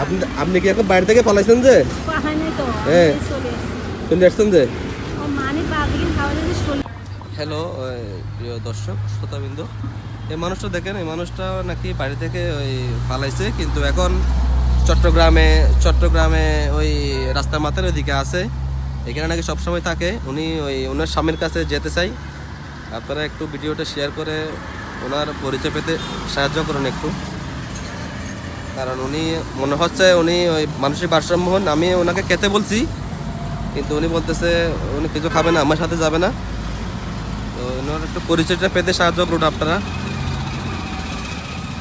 আপনি আপনি কি এখন বাইরে থেকে পালাইছেন যে? হ্যাঁ। চলে আসছেন যে? হ্যালো প্রিয় দর্শক শ্রোতাবৃন্দ। এই মানুষটা দেখেন এই মানুষটা নাকি বাড়ি থেকে ওই পালাইছে কিন্তু এখন চট্টগ্রামে চট্টগ্রামে ওই রাস্তার মাথার ওইদিকে আছে। এখানে নাকি সবসময় থাকে। উনি ওই ওনার স্বামীর কাছে যেতে চাই। আপনারা একটু ভিডিওটা শেয়ার করে ওনার পরিচয় পেতে সাহায্য করুন একটু। কারণ উনি, মনে হচ্ছে উনি ওই মানসিক ভারসাম্যহীন আমি ওনাকে খেতে বলছি, কিন্তু উনি বলতেছে, উনি কিছু খাবে না, আমার সাথে যাবে না। তো ওনার একটু পরিচয়টা পেতে সাহায্য করুন আপনারা।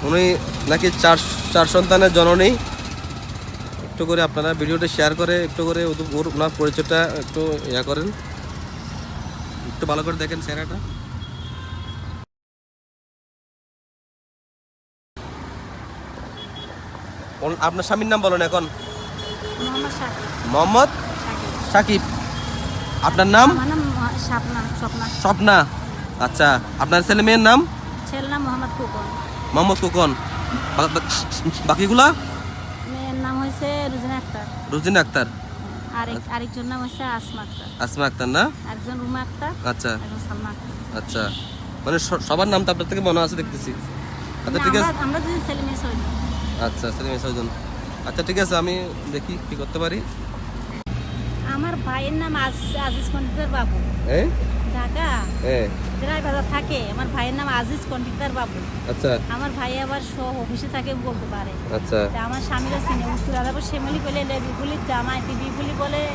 উনি নাকি চার চার সন্তানের জননী। একটু করে আপনারা ভিডিওটা শেয়ার করে, একটু করে ওর ওনার পরিচয়টা একটু ইয়া করেন। একটু ভালো করে দেখেন চেহারাটা। আপনার স্বামীর নাম বলেন এখন? মোহাম্মদ সাকিব আপনার নাম? স্বপ্না। আচ্ছা আপনার ছেলে মেয়ের নাম? মোহাম্মদ কুকন বাকিগুলা? মেয়ের নাম হয়েছে রুজিনা আক্তার। রুজিনা আক্তার। আরেকজন নাম হচ্ছে আসমা আক্তার। আসমা আক্তার না? একজন রুমা আক্তার আচ্ছা। সালমা আক্তার। আচ্ছা। মানে সবার নাম তো আপনার থেকে মনে আছে দেখতেছি। আচ্ছা ঠিক আছে। আমরা- দুজন ছেলে মেয়ে। আচ্ছা ছেলে মেয়ে ছয়জন আচ্ছা ঠিক আছে আমি দেখি কি করতে পারি। আমার ভাইয়ের নাম আজ- আজিজ কন্ডিতার বাবু। হ্যাঁ ঢাকা হ্যাঁ বাজার থাকে। আমার ভাইয়ের নাম আজিজ কন্ডিতার বাবু। আচ্ছা। আমার ভাই আবার সব অফিসে থাকে বলতে পারে। আচ্ছা। আমার স্বামীরা চিনে উত্তর আদাব শ্যামলি বলে বিপুলি জামাই বিপুলি বলে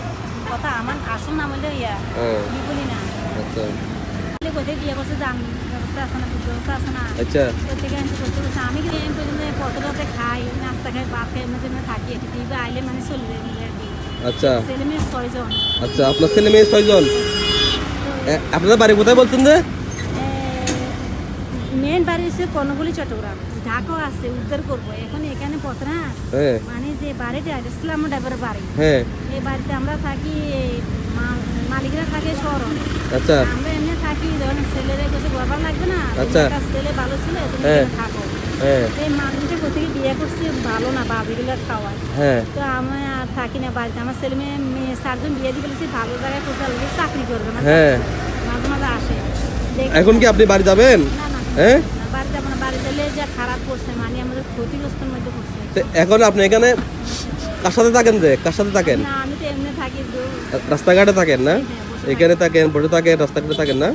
কথা আমার আসল নাম হলে ইয়া হ্যাঁ। বিপুলি না। আচ্ছা। বলে বিয়ে করছে জান ব্যবস্থা আছে না দুধ ব্যবস্থা আছে না আচ্ছা প্রত্যেকে আমি করতে করছে আমি কিন্তু এই পর্যন্ত পথে পথে খাই নাস্তা খাই ভাত খাই এমনি থাকি এটি দিবে আইলে মানে চলে যাই আচ্ছা ছেলে মেয়ে ছয়জন আচ্ছা আপনার ছেলে মেয়ে ছয়জন আপনাদের বাড়ি কোথায় বলছেন যে মেন বাড়ি হচ্ছে কর্ণগুলি চট্টগ্রাম ঢাকাও আছে উদ্ধার করব এখন এখানে পথ না হ্যাঁ মানে যে বাড়িটা আসলে আমার ড্রাইভারের বাড়ি এই বাড়িতে আমরা থাকি মালিকরা থাকে শহর আচ্ছা আমরা ছেলেরা কাছে গরবার লাগবে না? আচ্ছা। ছেলে ভালো ছিল তুমি হ্যাঁ। থাকো। হ্যাঁ। এই মানুষটা কোথেকে বিয়ে করছে ভালো না বাবিগুলো খাওয়ায়। হ্যাঁ। তো আমি আর থাকি না বাড়িতে। আমার ছেলে মেয়ে মেয়ে চারজন বিয়ে দিয়ে বলেছি ভালো জায়গায় কোথাও চাকরি করবে আমার হ্যাঁ। মাঝে মাঝে আসে। এখন কি আপনি বাড়ি যাবেন? না না হ্যাঁ? বাড়িতে আমার বাড়ি গেলে যা খারাপ করছে মানে আমাদের ক্ষতিগ্রস্তের মধ্যে এখন আপনি এখানে কার সাথে থাকেন যে? কার সাথে থাকেন? না আমি তো এমনি থাকি রাস্তাঘাটে থাকেন না। এখানে থাকেন বসে থাকেন রাস্তাঘাটে থাকেন না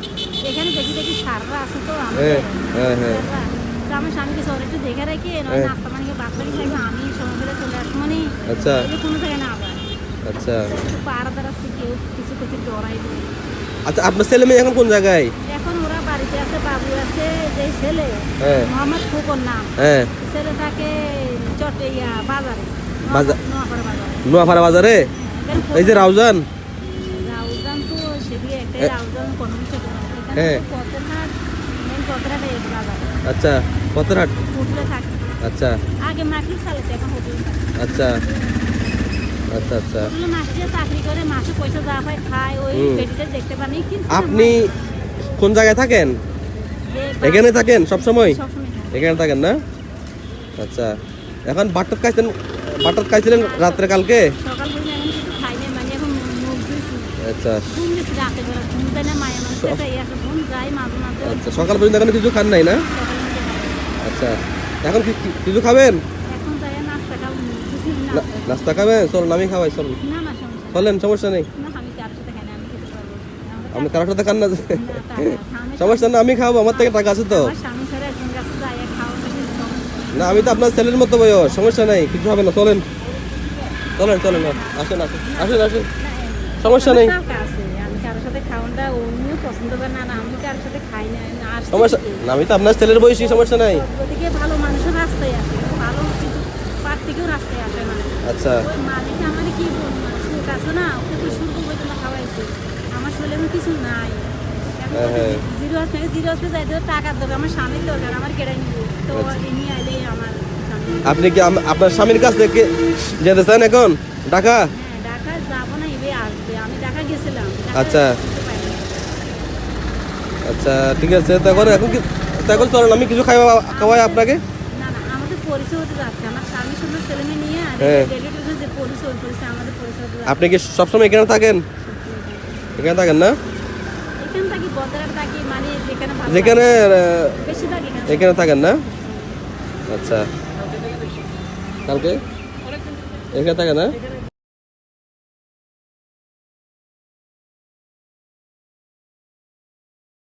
এখানে দেখি দেখি সাররা আছে তো হ্যাঁ, হ্যাঁ, হ্যাঁ। তো আমার স্বামীকে শহরে একটু দেখে রাখি নয় হ্যাঁ। নাস্তা থাকবে আমি সময় করে চলে আসব মানে আচ্ছা। কোনো না আবার। আচ্ছা। পাড়া দাঁড়াচ্ছে কেউ কিছু কিছু ডরাই আচ্ছা আপনার ছেলে মেয়ে এখন কোন জায়গায়? এখন ওরা বাড়িতে আছে বাবু আছে যে ছেলে মোহাম্মদ ফুকর নাম। হ্যাঁ। ছেলে থাকে বাজারে বাজার- নোয়াপাড়া বাজারে? এই যে রাউজান? রাউজান তো সেদিকে। রাউজান কোনো হ্যাঁ। কতঘাট মেন কতঘাট এই বাজার আচ্ছা পথরহাট আচ্ছা। আগে মাটির চালাতে এখন হোটেলে আচ্ছা। আচ্ছা আচ্ছা। চাকরি করে মাসে পয়সা যা পায় খায় ওই হুম। দেখতে পানি আপনি কোন জায়গায় থাকেন? এখানে থাকেন সব সময় সবসময় এখানে থাকেন না? আচ্ছা। এখন বাটার খাইছেন বাটার খাইছিলেন রাত্রে কালকে? এখন কিছু খাই আচ্ছা মাঝে। মাঝে সকাল পর্যন্ত এখন কিছু খান নাই না। আচ্ছা এখন কি কিছু খাবেন? নাস্তা খাব। খাবেন? চলুন আমি খাওয়াই চলুন নেই। চলেন সমস্যা নেই। আপনি কারোর সাথে খান না সমস্যা না আমি খাওয়াবো আমার থেকে টাকা আছে তো। না আমি তো আপনার ছেলের মতো বয়স সমস্যা নাই কিছু হবে না চলেন। চলেন চলেন আসেন আসেন আসেন আসেন। সমস্যা নেই। সাথে খাওয়াটা পছন্দ করে না আমি কারোর সাথে খাই না আর সমস্যা আমি তো আপনার ছেলের বয়সী সমস্যা নাই। ওদিকে ভালো মানুষের রাস্তায় আসে ভালো কিন্তু পার থেকেও রাস্তায় আসে মানে আচ্ছা। ওই মালিক আমার কি বলব সুখ আছে না ওকে তো শুরু পর্যন্ত খাওয়াইছে। আমার শরীরে কিছু নাই। হ্যাঁ, হ্যাঁ। জিরো জিরো যাইতে টাকার দরকার আমার স্বামীর দরকার আমার কেড়ে নিব। তো আচ্ছা। এ নিয়ে আইলেই আমার আপনি কি আপনার স্বামীর কাছ থেকে যেতে চান এখন? ঢাকা হ্যাঁ ঢাকা যাব না এবে আসবে আমি ঢাকা গেছিলাম ঢাকা আচ্ছা। আচ্ছা ঠিক আছে তো এখন এখন কি তো এখন চলেন আমি কিছু খাওয়া খাওয়াই আপনাকে। না না আমাদের পরিচয় হতে যাচ্ছে। আমার স্বামী সুন্দর ছেলে মেয়ে নিয়ে আর হ্যাঁ। আপনি কি সবসময় এখানে থাকেন? এখানে থাকেন না? এখান থাকি বদরার থাকি মানে যেখানে এখানে থাকেন না? আচ্ছা। কালকে? এখানে থাকে না?